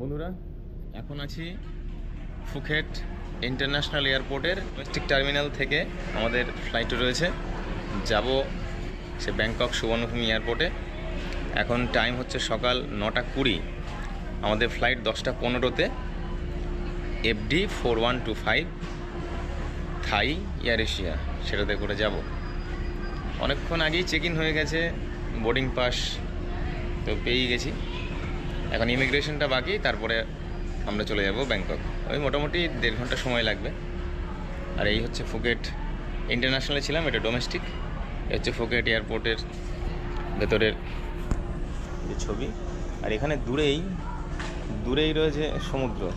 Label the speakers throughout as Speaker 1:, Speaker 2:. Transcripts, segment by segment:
Speaker 1: বন্ধুরা, এখন আছি ফুকেট ইন্টারন্যাশনাল এয়ারপোর্টের ডোমেস্টিক টার্মিনাল থেকে আমাদের ফ্লাইট রয়েছে। যাব সে ব্যাংকক সুবর্ণভূমি এয়ারপোর্টে। এখন টাইম হচ্ছে সকাল নটা কুড়ি। আমাদের ফ্লাইট দশটা পনেরোতে। FD four one two five Thai Air Asia সেটাতে করে যাব। অনেকক্ষণ আগেই চেক ইন হয়ে গেছে বোর্ডিং পাস তো পেয়েই গেছি। এখন ইমিগ্রেশনটা বাকি, তারপরে আমরা চলে যাব ব্যাংকক। ওই মোটামুটি দেড় ঘণ্টা সময় লাগবে। আর এই হচ্ছে ফুকেট ইন্টারন্যাশনালে ছিলাম, এটা ডোমেস্টিক। এই হচ্ছে ফুকেট এয়ারপোর্টের ভেতরের যে ছবি। আর এখানে দূরেই দূরেই রয়েছে সমুদ্র।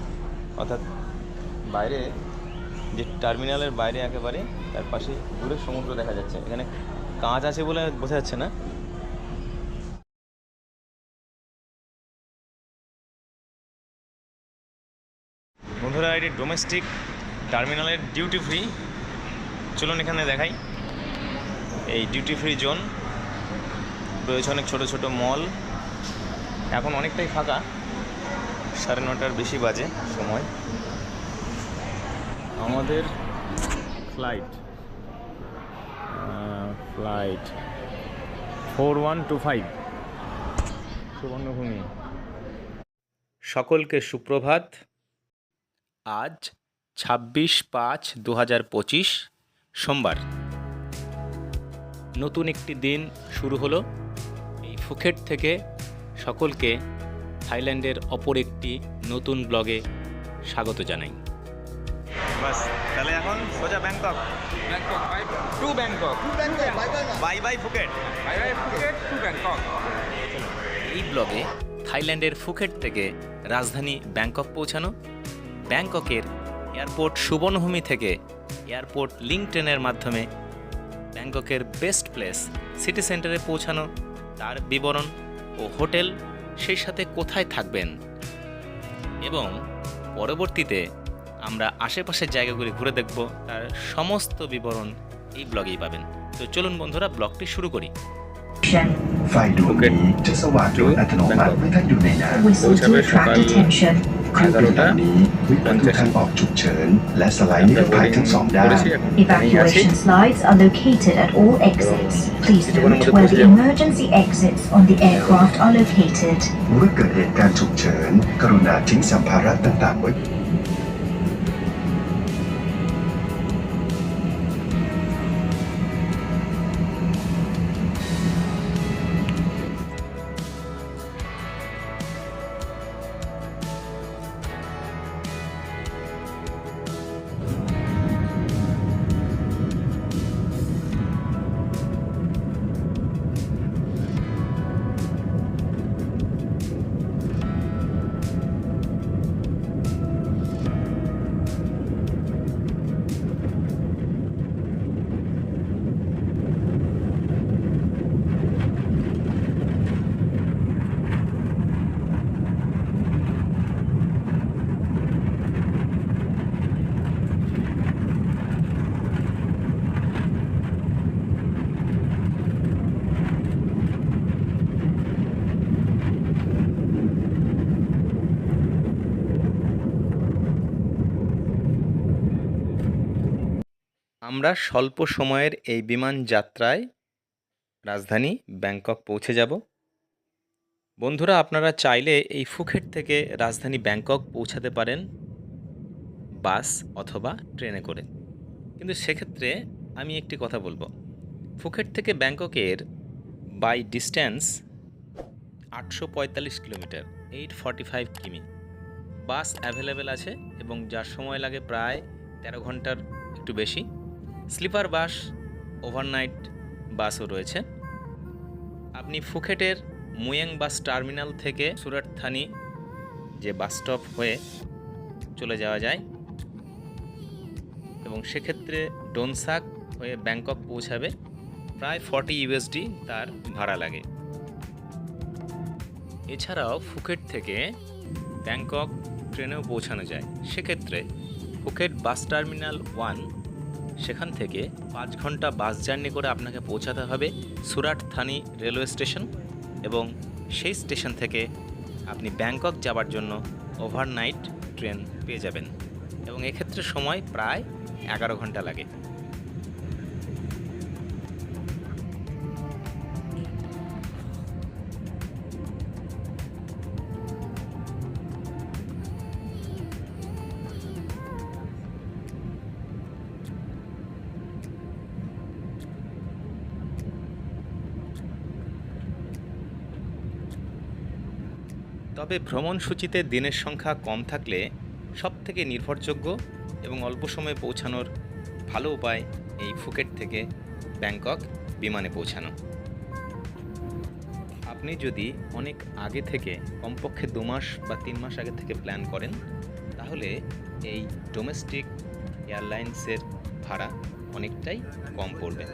Speaker 1: অর্থাৎ বাইরে যে টার্মিনালের বাইরে একেবারে, তার পাশে দূরে সমুদ্র দেখা যাচ্ছে। এখানে কাঁচ আছে বলে বোঝা যাচ্ছে না। এটি ডোমেস্টিক টার্মিনালের ডিউটি ফ্রি চলুন এখানে দেখাই। এই ডিউটি ফ্রি জোন রয়েছে অনেক ছোট ছোট মল এখন অনেকটাই ফাঁকা। সাড়ে নটার বেশি বাজে সময়। আমাদের flight flight four one two five Suvarnabhumi. সকলকে সুপ্রভাত। আজ ছাব্বিশ পাঁচ দু হাজার পঁচিশ সোমবার। নতুন একটি দিন শুরু হলো। এই ফুকেট থেকে সকলকে থাইল্যান্ডের অপর একটি নতুন ব্লগে স্বাগত জানাই। বাস তাহলে এখন সোজা ব্যাংকক. Bye bye Phuket.
Speaker 2: এই ব্লগে থাইল্যান্ডের ফুকেট থেকে রাজধানী ব্যাংকক পৌঁছানো ব্যাংককের এয়ারপোর্ট সুবর্ণভূমি থেকে এয়ারপোর্ট লিঙ্ক ট্রেনের মাধ্যমে ব্যাংককের বেস্ট প্লেস সিটি সেন্টারে পৌঁছানো তার বিবরণ ও হোটেল সেই সাথে কোথায় থাকবেন। এবং পরবর্তীতে আমরা আশেপাশের জায়গাগুলি ঘুরে দেখব তার সমস্ত বিবরণ এই ব্লগেই পাবেন। তো চলুন বন্ধুরা ব্লগটি শুরু করি।
Speaker 3: ไฟ ดวงนี้จะสว่างโดยอัตโนมัติเมื่อท่านอยู่ในน้ำ
Speaker 4: whistle to attract attention.
Speaker 3: เครื่องบินลำนี้วิดประตูทางออกฉุกเฉิน และสไลด์นิรภัยทั้งสองด้าน
Speaker 4: Evacuation slides are located at all exits. Please note where the emergency exits on the aircraft are located.
Speaker 3: เมื่อเกิดเหตุการณ์ฉุกเฉิน กรุณาทิ้งสัมภาระต่างๆไว้
Speaker 2: আমরা স্বল্প সময়ের এই বিমান যাত্রায় রাজধানী ব্যাংকক পৌঁছে যাব। বন্ধুরা, আপনারা চাইলে এই ফুকেট থেকে রাজধানী ব্যাংকক পৌঁছাতে পারেন বাস অথবা ট্রেনে করে। কিন্তু সেক্ষেত্রে আমি একটি কথা বলব। ফুকেট থেকে ব্যাংককের বাই ডিস্ট্যান্স আটশো পঁয়তাল্লিশ কিলোমিটার, এইট ফর্টি ফাইভ কিমি। বাস অ্যাভেলেবেল আছে এবং যার সময় লাগে প্রায় তেরো ঘণ্টার একটু বেশি। স্লিপার বাস, ওভারনাইট বাসও রয়েছে। আপনি ফুকেটের মুয়েং বাস টার্মিনাল থেকে সুরাট থানি যে বাস স্টপ হয়ে চলে যাওয়া যায়, এবং সেক্ষেত্রে ডোনসাক হয়ে ব্যাংকক পৌঁছাবে, প্রায় ফর্টি ইউএসডি তার ভাড়া লাগে। এছাড়াও ফুকেট থেকে ব্যাংকক ট্রেনেও পৌঁছানো যায়। সেক্ষেত্রে ফুকেট বাস টার্মিনাল ওয়ান সেখান থেকে পাঁচ ঘণ্টা বাস জার্নি করে আপনাকে পৌঁছাতে হবে সুরাট থানি রেলওয়ে স্টেশন এবং সেই স্টেশন থেকে আপনি ব্যাংকক যাবার জন্য
Speaker 1: ওভারনাইট ট্রেন পেয়ে যাবেন এবং এক্ষেত্রে সময় প্রায় এগারো ঘণ্টা লাগে। তবে ভ্রমণ সূচিতে দিনের সংখ্যা কম থাকলে সবথেকে নির্ভরযোগ্য এবং অল্প সময়ে পৌঁছানোর ভালো উপায় এই ফুকেট থেকে ব্যাংকক বিমানে পৌঁছানো। আপনি যদি অনেক আগে থেকে কমপক্ষে দু মাস বা তিন মাস আগে থেকে প্ল্যান করেন, তাহলে এই ডোমেস্টিক এয়ারলাইন্সের ভাড়া অনেকটাই কম পড়বে।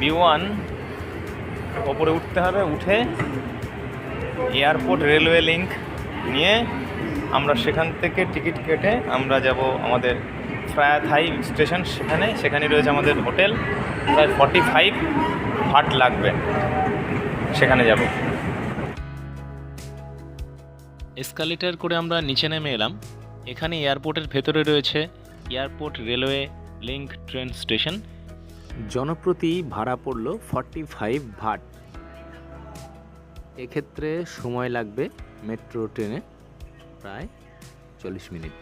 Speaker 5: বি ওয়ান ওপরে উঠতে হবে, উঠে এয়ারপোর্ট রেলওয়ে লিংক নিয়ে আমরা সেখান থেকে টিকিট কেটে আমরা যাব আমাদের ফ্রায়া থাই স্টেশন সেখানে সেখানে রয়েছে আমাদের হোটেল। প্রায় ফর্টি ফাইভ হাট লাগবে, সেখানে যাব।
Speaker 1: এসকালেটার করে আমরা নিচে নেমে এলাম। এখানে এয়ারপোর্টের ভেতরে রয়েছে airport railway link train station জনপ্রতি ভাড়া পড়ল ফর্টি ফাইভ ভাট। এক্ষেত্রে সময় লাগবে মেট্রো ট্রেনে প্রায় চল্লিশ মিনিট।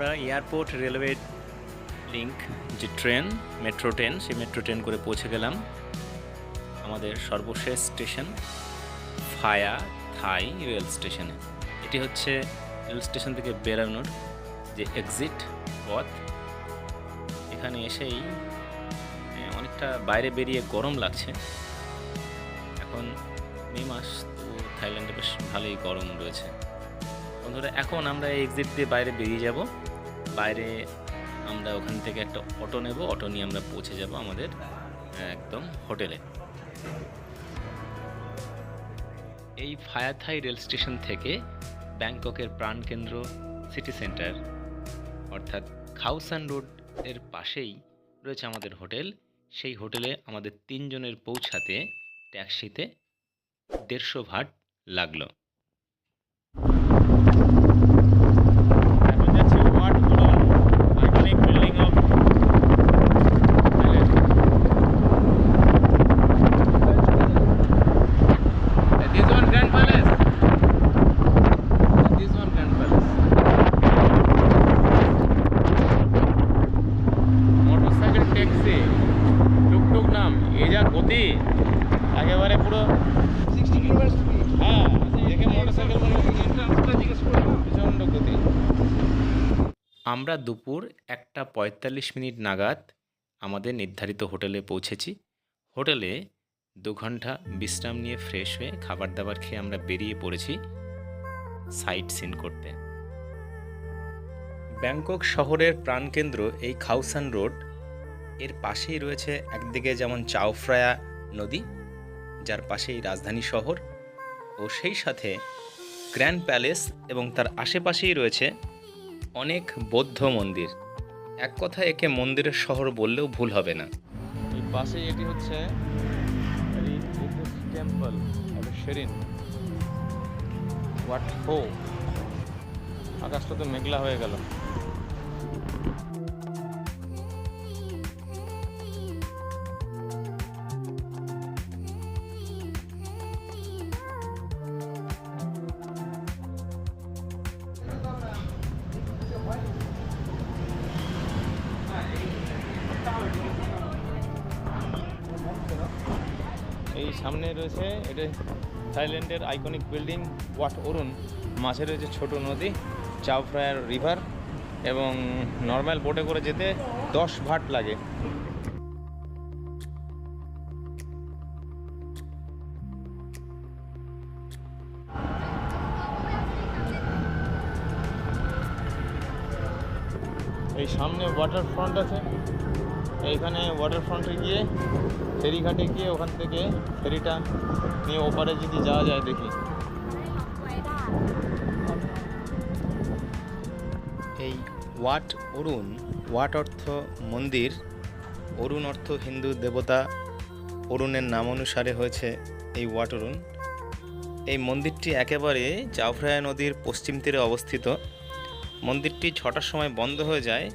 Speaker 1: আমরা এয়ারপোর্ট রেলওয়ে লিঙ্ক যে ট্রেন, মেট্রো ট্রেন, সেই মেট্রো ট্রেন করে পৌঁছে গেলাম। আমাদের সর্বশেষ স্টেশন ফায়া থাই রেল স্টেশনে। এটি হচ্ছে রেল স্টেশন থেকে বেরানোর যে এক্সিট পথ। এখানে এসেই অনেকটা বাইরে বেরিয়ে গরম লাগছে। এখন মে মাস, তো থাইল্যান্ডে বেশ ভালোই গরম রয়েছে। বন্ধুরা, এখন আমরা এই এক্সিট দিয়ে বাইরে বেরিয়ে যাব। বাইরে আমরা ওখান থেকে একটা অটো নেব, অটো নিয়ে আমরা পৌঁছে যাব আমাদের একদম হোটেলে। এই ফায়াথাই রেল স্টেশন থেকে ব্যাংককের প্রাণকেন্দ্র সিটি সেন্টার, অর্থাৎ খাউসান রোডের পাশেই রয়েছে আমাদের হোটেল। সেই হোটেলে আমাদের তিনজনের পৌঁছাতে ট্যাক্সিতে দেড়শো ভাট লাগল
Speaker 5: এখন যাচ্ছি Wat গুলন iconic building of
Speaker 6: This one Grand Palace. This one Grand Palace.
Speaker 5: Motorcycle taxi tuktuk নাম এ যা গতি একেবারে পুরো
Speaker 6: 60 kilometers speed.
Speaker 5: হ্যাঁ দেখে মোটরসাইকেল মনে হচ্ছে
Speaker 6: Entrance জিজ্ঞেস করে নাও।
Speaker 5: প্রচণ্ড গতি
Speaker 1: আমরা দুপুর একটা পঁয়তাল্লিশ মিনিট নাগাদ আমাদের নির্ধারিত হোটেলে পৌঁছেছি।
Speaker 2: হোটেলে দু ঘণ্টা বিশ্রাম নিয়ে ফ্রেশ হয়ে খাবার দাবার খেয়ে আমরা বেরিয়ে পড়েছি সাইট সিন করতে। ব্যাংকক শহরের প্রাণকেন্দ্র এই খাউসান রোডের পাশেই রয়েছে একদিকে যেমন চাওফ্রায়া নদী, যার পাশেই রাজধানী শহর, ও সেই সাথে গ্র্যান্ড প্যালেস এবং তার আশেপাশেই রয়েছে অনেক বৌদ্ধ মন্দির। এক কথা একে মন্দিরের শহর বললেও ভুল হবে না।
Speaker 1: এই পাশেই এটি হচ্ছে টেম্পল শেরিন। হোয়াট হো? আকাশটা তো মেঘলা হয়ে গেল। সামনে রয়েছে, এটা থাইল্যান্ডের আইকনিক বিল্ডিং ওয়াট অরুণ। মাঝে রয়েছে ছোট নদী, চাওফ্রায়ার রিভার, এবং নর্মাল বোটে করে যেতে দশ ভাট লাগে। এই সামনে ওয়াটার ফ্রন্ট আছে। এইখানে ওয়াটার ফ্রন্টে গিয়ে ফেরিঘাটে গিয়ে ওখান থেকে ফেরিটা নিয়ে ওপারে যদি যাওয়া যায় দেখি।
Speaker 2: এই ওয়াট অরুণ, ওয়াট অর্থ মন্দির, অরুণ অর্থ হিন্দু দেবতা, অরুণের নাম অনুসারে হয়েছে এই ওয়াট অরুণ। এই মন্দিরটি একেবারে চাওফ্রায়া নদীর পশ্চিম তীরে অবস্থিত। মন্দিরটি ছটার সময় বন্ধ হয়ে যায়।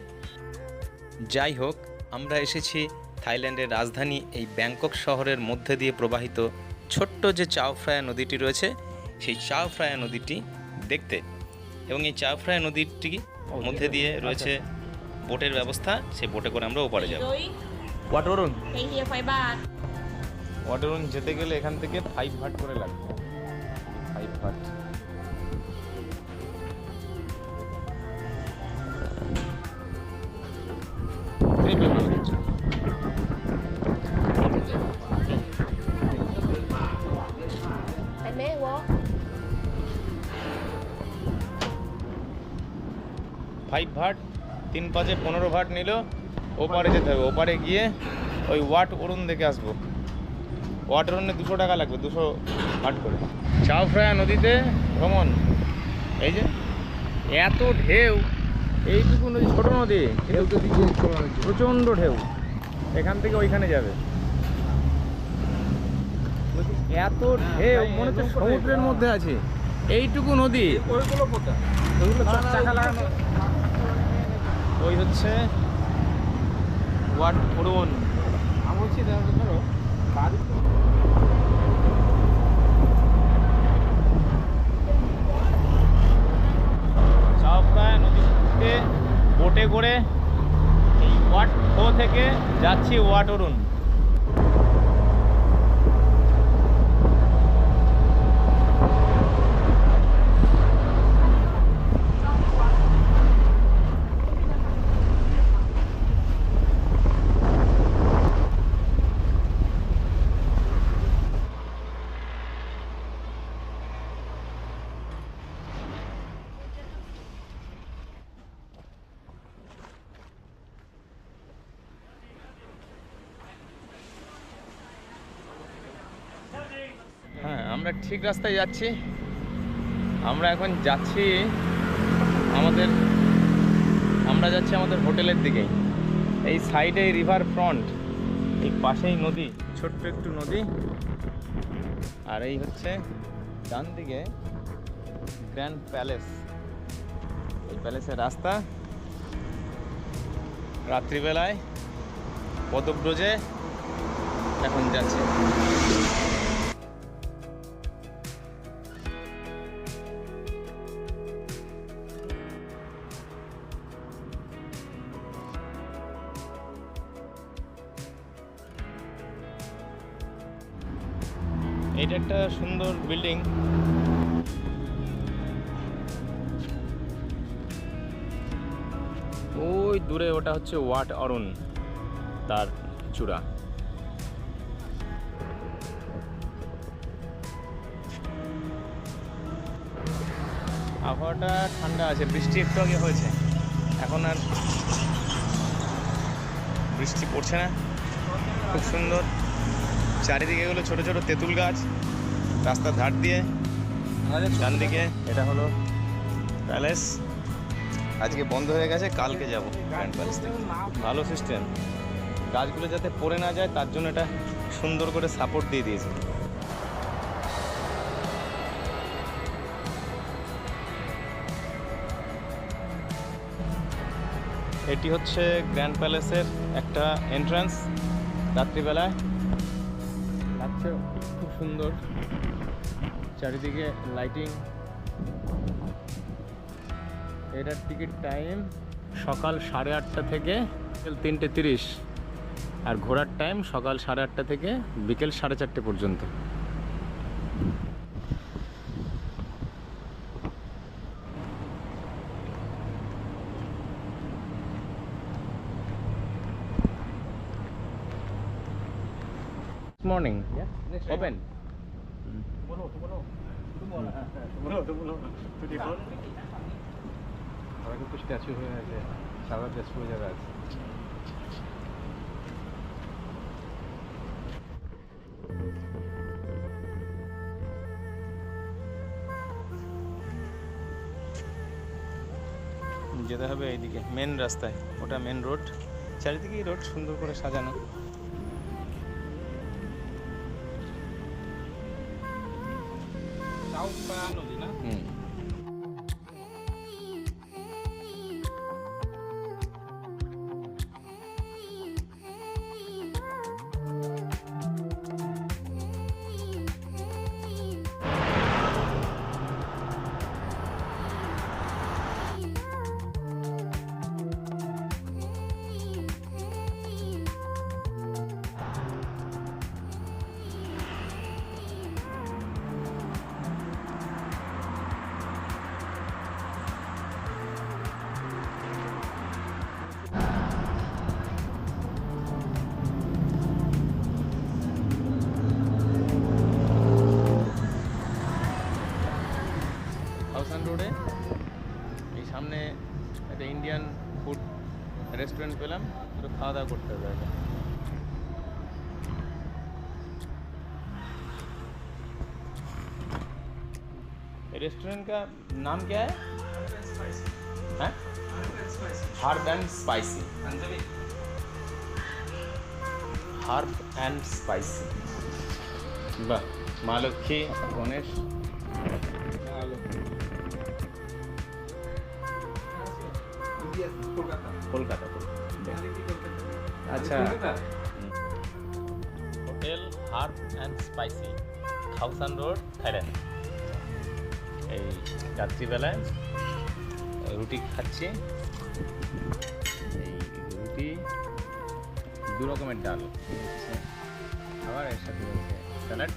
Speaker 2: যাই হোক, আমরা এসেছি থাইল্যান্ডের রাজধানী এই ব্যাংকক শহরের মধ্যে দিয়ে প্রবাহিত ছোট্ট যে চাওফ্রায়া নদীটি রয়েছে সেই চাওফ্রায়া নদীটি দেখতে এবং এই চাওফ্রায়া নদীটি মধ্যে দিয়ে রয়েছে বোটের ব্যবস্থা সেই বোটে করে আমরা ওপারে যাব।
Speaker 7: Đối
Speaker 1: Wat Arun
Speaker 7: thì hier phải ba
Speaker 1: Wat Arun যেতে গেলে এখান থেকে ফাইভ ভাট করে লাগবে। ফাইভ ভাট. ফাইভ ভাট তিন পাঁচে পনেরো ভাট নিল। ওপারে যেতে হবে ওপারে গিয়ে ওই ওয়াট অরুণ দেখে আসব। ওয়াট অরুণে দুশো টাকা লাগবে দুশো ভাট করে। চাওফ্রায়া নদীতে ভ্রমণ। এই যে এত ঢেউ এইটুকু নদী ছোটো নদী প্রচণ্ড ঢেউ। এখান থেকে ওইখানে যাবে। এত ঢেউ মনে হচ্ছে সমুদ্রের মধ্যে আছে। এইটুকু নদী।
Speaker 6: ওইগুলো কোথায়?
Speaker 1: ওইগুলো চাকা লাগানো। ওই হচ্ছে ওয়াট অরুণ
Speaker 6: আমি বলছি ধরো বাড়ি
Speaker 1: চাওপ্রায় নদীতে বোটে করে এই ওয়ার্ড ফোর থেকে যাচ্ছি ওয়াট অরুণ হ্যাঁ আমরা ঠিক রাস্তায় যাচ্ছি। আমরা এখন যাচ্ছি আমাদের আমরা যাচ্ছি আমাদের হোটেলের দিকে। এই সাইডে রিভার ফ্রন্ট এই পাশেই নদী, ছোট্ট একটু নদী। আর এই হচ্ছে ডান দিকে গ্র্যান্ড প্যালেস এই প্যালেসের রাস্তা। রাত্রিবেলায় পদব্রজে এখন যাচ্ছে। building. ওই দূরে ওটা হচ্ছে ওয়াট অরুণ, তার চূড়া। আবহাওয়াটা ঠান্ডা আছে, বৃষ্টি একটু আগে হয়েছে। এখন আর বৃষ্টি পড়ছে না। খুব সুন্দর। চারিদিকে গেলে ছোট ছোট তেঁতুল গাছ। রাস্তার ধার দিয়ে ডান দিকে এটা হলো প্যালেস। আজকে বন্ধ হয়ে গেছে কালকে যাব গ্র্যান্ড প্যালেস থেকে। ভালো সিস্টেম গাছগুলো যাতে পড়ে না যায় তার জন্য এটা সুন্দর করে সাপোর্ট দিয়ে দিয়েছে। এটি হচ্ছে গ্র্যান্ড প্যালেসের একটা এন্ট্রান্স রাত্রিবেলায়। লাগছে খুব সুন্দর। চারিদিকে লাইটিং এটার টিকিট টাইম সকাল সাড়ে আটটা থেকে বিকেল তিনটে তিরিশ। আর ঘোরার টাইম সকাল সাড়ে আটটা থেকে বিকেল সাড়ে চারটে পর্যন্ত। মর্নিং ওপেন
Speaker 6: ওরা কিন্তু স্ট্যাচু হয়ে আছে, সারা দেশ পুরো জায়গা আছে
Speaker 1: যেতে হবে এইদিকে মেন রাস্তায়, ওটা মেন রোড চারিদিকেই রোড সুন্দর করে সাজানো। paano रेस्टोरेंट का नाम क्या है हैं herb and spicy herb and spicy বাহ মা লক্ষ্মী গণেশ কলকাতা আচ্ছা hotel herb and spicy Khaosan road Thailand এই রাত্রিবেলায়, রুটি খাচ্ছে। এই রুটি, দু রকমের ডাল। আবার এর সাথে রয়েছে স্যালাড।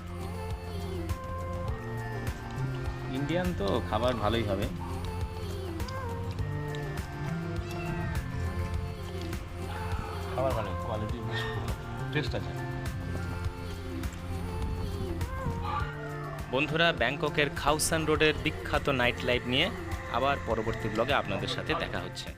Speaker 1: ইন্ডিয়ান তো খাবার ভালোই হবে। খাবার ভালো কোয়ালিটি টেস্ট আছে।
Speaker 2: বন্ধুরা ব্যাংককের খাউসান রোডের বিখ্যাত নাইট লাইফ নিয়ে আবার পরবর্তী ব্লগে আপনাদের সাথে দেখা হচ্ছে।